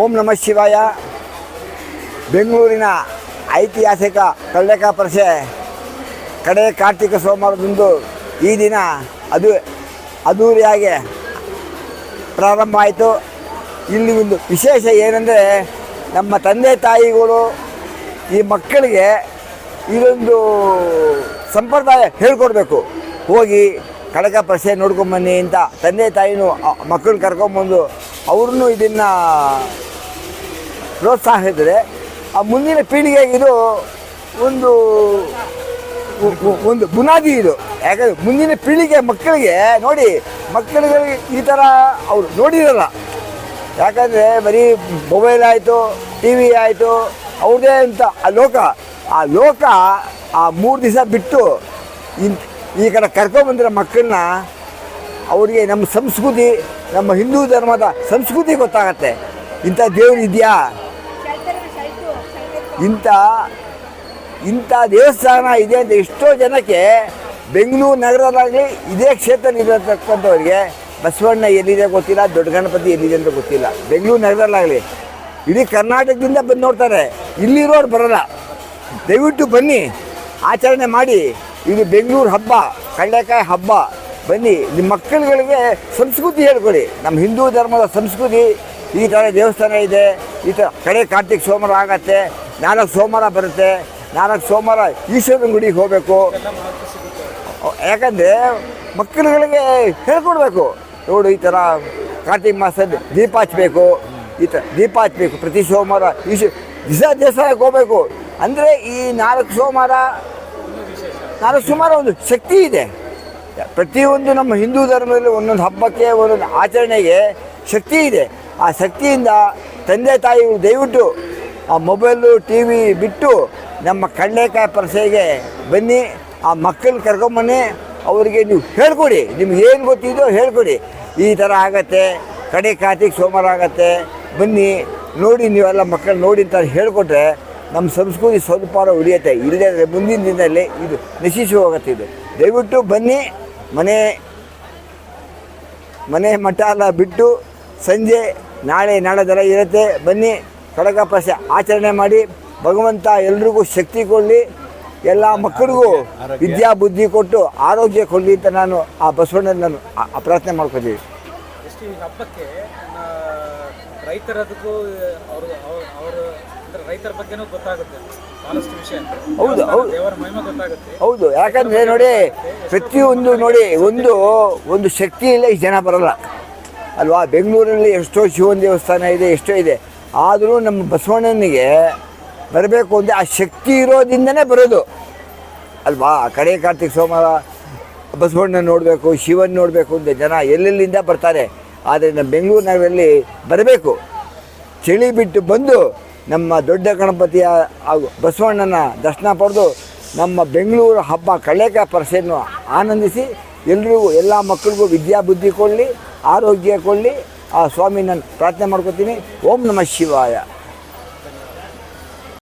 ಓಂ ನಮಃ ಶಿವಾಯ. ಬೆಂಗಳೂರಿನ ಐತಿಹಾಸಿಕ ಕಳ್ಳೆಕ ಪರಿಷೆ ಕಡೆ ಕಾರ್ತಿಕ ಸೋಮವಾರದಂದು ಈ ದಿನ ಅದು ಅದ್ದೂರಿಯಾಗಿ ಪ್ರಾರಂಭ ಆಯಿತು ಇಲ್ಲಿ ಒಂದು ವಿಶೇಷ ಏನಂದರೆ ನಮ್ಮ ತಂದೆ ತಾಯಿಗಳು ಈ ಮಕ್ಕಳಿಗೆ ಇದೊಂದು ಸಂಪ್ರದಾಯ ಹೇಳ್ಕೊಡ್ಬೇಕು. ಹೋಗಿ ಕಡಕ ಪ್ರಸೆ ನೋಡ್ಕೊಂಬನ್ನಿ ಅಂತ ತಂದೆ ತಾಯಿನೂ ಮಕ್ಕಳನ್ನ ಕರ್ಕೊಂಬಂದು ಅವ್ರನ್ನೂ ಇದನ್ನು ಪ್ರೋತ್ಸಾಹಿಸಿದರೆ ಆ ಮುಂದಿನ ಪೀಳಿಗೆಗೆ ಇದು ಒಂದು ಒಂದು ಬುನಾದಿ ಇದು. ಯಾಕಂದ್ರೆ ಮುಂದಿನ ಪೀಳಿಗೆ ಮಕ್ಕಳಿಗೆ ನೋಡಿ, ಮಕ್ಕಳುಗಳಿಗೆ ಈ ಥರ ಅವರು ನೋಡಿರಲ್ಲ. ಯಾಕಂದರೆ ಬರೀ ಮೊಬೈಲ್ ಆಯಿತು ಟಿ ವಿ ಆಯಿತು, ಅವ್ರದೇ ಅಂತ ಆ ಲೋಕ. ಆ ಲೋಕ ಆ ಮೂರು ದಿವಸ ಬಿಟ್ಟು ಈ ಕಡೆ ಕರ್ಕೊಂಬಂದಿರೋ ಮಕ್ಕಳನ್ನ ಅವರಿಗೆ ನಮ್ಮ ಸಂಸ್ಕೃತಿ, ನಮ್ಮ ಹಿಂದೂ ಧರ್ಮದ ಸಂಸ್ಕೃತಿ ಗೊತ್ತಾಗತ್ತೆ. ಇಂಥ ದೇವರು ಇದೆಯಾ? ಇಂಥ ಇಂಥ ದೇವಸ್ಥಾನ ಇದೆ ಅಂತ ಎಷ್ಟೋ ಜನಕ್ಕೆ ಬೆಂಗಳೂರು ನಗರದಾಗಲಿ ಇದೇ ಕ್ಷೇತ್ರದಲ್ಲಿರತಕ್ಕಂಥವ್ರಿಗೆ ಬಸವಣ್ಣ ಎಲ್ಲಿದೆ ಗೊತ್ತಿಲ್ಲ ದೊಡ್ಡ ಗಣಪತಿ ಎಲ್ಲಿದೆ ಅಂತ ಗೊತ್ತಿಲ್ಲ. ಬೆಂಗಳೂರು ನಗರದಲ್ಲಾಗಲಿ ಇಡೀ ಕರ್ನಾಟಕದಿಂದ ಬಂದು ನೋಡ್ತಾರೆ. ಇಲ್ಲಿರೋರು ಬರೋಲ್ಲ. ದಯವಿಟ್ಟು ಬನ್ನಿ. ಆಚರಣೆ ಮಾಡಿ. ಇದು ಬೆಂಗಳೂರು ಹಬ್ಬ, ಕಡಲೆಕಾಯಿ ಹಬ್ಬ. ಬನ್ನಿ, ನಿಮ್ಮ ಮಕ್ಕಳುಗಳಿಗೆ ಸಂಸ್ಕೃತಿ ಹೇಳ್ಕೊಡಿ. ನಮ್ಮ ಹಿಂದೂ ಧರ್ಮದ ಸಂಸ್ಕೃತಿ, ಈ ಥರ ದೇವಸ್ಥಾನ ಇದೆ, ಈ ಥರ ಕಡೆ ಕಾರ್ತಿಕ್ ಸೋಮವಾರ ಆಗತ್ತೆ, ನಾಲ್ಕು ಸೋಮವಾರ ಬರುತ್ತೆ, ನಾಲ್ಕು ಸೋಮವಾರ ಈಶ್ವರನ ಗುಡಿಗೆ ಹೋಗಬೇಕು. ಯಾಕಂದರೆ ಮಕ್ಕಳುಗಳಿಗೆ ಹೇಳ್ಕೊಡ್ಬೇಕು. ನೋಡು, ಈ ಥರ ಕಾರ್ತಿಕ್ ಮಾಸದ ದೀಪ ಹಚ್ಚಬೇಕು ಈ ಥರ ದೀಪ ಹಚ್ಚಬೇಕು ಪ್ರತಿ ಸೋಮವಾರ ಈಶ ದಿವಸ ದೇವಸ್ಥಾನಕ್ಕೆ ಹೋಗಬೇಕು. ಅಂದರೆ ಈ ನಾಲ್ಕು ಸೋಮವಾರ ನಾಲ್ಕು ಸೋಮವಾರ ಒಂದು ಶಕ್ತಿ ಇದೆ. ಪ್ರತಿಯೊಂದು ನಮ್ಮ ಹಿಂದೂ ಧರ್ಮದಲ್ಲಿ ಒಂದೊಂದು ಹಬ್ಬಕ್ಕೆ, ಒಂದೊಂದು ಆಚರಣೆಗೆ ಶಕ್ತಿ ಇದೆ. ಆ ಶಕ್ತಿಯಿಂದ ತಂದೆ ತಾಯಿಗಳು ದಯವಿಟ್ಟು ಆ ಮೊಬೈಲು ಟಿ ವಿ ಬಿಟ್ಟು ನಮ್ಮ ಕಡಲೆಕಾಯಿ ಪರಸೆಗೆ ಬನ್ನಿ, ಆ ಮಕ್ಕಳು ಕರ್ಕೊಂಬನ್ನಿ, ಅವರಿಗೆ ನೀವು ಹೇಳ್ಕೊಡಿ. ನಿಮ್ಗೆ ಏನು ಗೊತ್ತಿದೆಯೋ ಹೇಳ್ಕೊಡಿ. ಈ ಥರ ಆಗತ್ತೆ, ಕಡೆ ಕಾರ್ತಿಕ್ ಸೋಮವಾರ ಆಗತ್ತೆ, ಬನ್ನಿ, ನೋಡಿ ನೀವೆಲ್ಲ ಮಕ್ಕಳು ನೋಡಿ ಅಂತ ಹೇಳಿಕೊಟ್ರೆ ನಮ್ಮ ಸಂಸ್ಕೃತಿ ಸ್ವಲ್ಪ ಉಳಿಯುತ್ತೆ. ಇಲ್ಲದೆ ಮುಂದಿನ ದಿನದಲ್ಲಿ ಇದು ನಶಿಸಿ ಹೋಗುತ್ತೆ ಇದು. ದಯವಿಟ್ಟು ಬನ್ನಿ. ಮನೆ ಮನೆ ಮಠ ಎಲ್ಲ ಬಿಟ್ಟು ಸಂಜೆ ನಾಳೆ ನಾಳೆದೆಲ್ಲ ಇರುತ್ತೆ. ಬನ್ನಿ ಕಡಕ ಪ್ರಸೆ ಆಚರಣೆ ಮಾಡಿ ಭಗವಂತ ಎಲ್ರಿಗೂ ಶಕ್ತಿ ಕೊಡಲಿ. ಎಲ್ಲ ಮಕ್ಕಳಿಗೂ ವಿದ್ಯಾ ಬುದ್ಧಿ ಕೊಟ್ಟು ಆರೋಗ್ಯ ಕೊಡಲಿ ಅಂತ ನಾನು ಆ ಬಸವಣ್ಣನ ನಾನು ಪ್ರಾರ್ಥನೆ ಮಾಡ್ಕೊತೀವಿ ಎಷ್ಟು ಈ ಹಬ್ಬಕ್ಕೆ ಆ, ರೈತರದಕ್ಕೂ ಅವರು ಅವರು ಅಂದ್ರೆ ರೈತರ ಬಗ್ಗೆನೂ ಗೊತ್ತಾಗುತ್ತೆ. ಬಹಳಷ್ಟು ವಿಷಯ. ಹೌದು, ಹೌದು. ದೇವರ ಮಹಿಮೆ ಗೊತ್ತಾಗುತ್ತೆ. ಹೌದು ಯಾಕಂದ್ರೆ ನೋಡಿ ಪ್ರತಿಯೊಂದು ನೋಡಿ ಒಂದು ಒಂದು ಶಕ್ತಿ ಇಲ್ಲ ಈ ಜನ ಬರಲ್ಲ. ಅಲ್ವಾ? ಬೆಂಗಳೂರಿನಲ್ಲಿ ಎಷ್ಟೋ ಶಿವನ ದೇವಸ್ಥಾನ ಇದೆ ಎಷ್ಟೋ ಇದೆ. ಆದರೂ ನಮ್ಮ ಬಸವಣ್ಣನಿಗೆ ಬರಬೇಕು ಅಂದರೆ ಆ ಶಕ್ತಿ ಇರೋದ್ರಿಂದನೇ ಬರೋದು. ಅಲ್ವಾ? ಕಡೆ ಕಾರ್ತಿಕ್ ಸೋಮವಾರ ಬಸವಣ್ಣ ನೋಡಬೇಕು ಶಿವನ್ ನೋಡಬೇಕು ಅಂತ ಜನ ಎಲ್ಲೆಲ್ಲಿಂದ ಬರ್ತಾರೆ? ಆದರೆ ನಮ್ಮ ಬೆಂಗಳೂರು ನಗರದಲ್ಲಿ ಬರಬೇಕು. ಚಳಿ ಬಿಟ್ಟು ಬಂದು ನಮ್ಮ ದೊಡ್ಡ ಗಣಪತಿಯ ಹಾಗೂ ಬಸವಣ್ಣನ ದರ್ಶನ ಪಡೆದು ನಮ್ಮ ಬೆಂಗಳೂರು ಹಬ್ಬ ಕಳೆಕ ಪರಸೆಯನ್ನು ಆನಂದಿಸಿ ಎಲ್ರಿಗೂ ಎಲ್ಲ ಮಕ್ಕಳಿಗೂ ವಿದ್ಯಾಬುದ್ಧಿ ಕೊಡಲಿ, ಆರೋಗ್ಯ ಕೊಡಲಿ. ಆ ಸ್ವಾಮಿ ನಾನು ಪ್ರಾರ್ಥನೆ ಮಾಡ್ಕೋತೀನಿ. ಓಂ ನಮಃ ಶಿವಾಯ.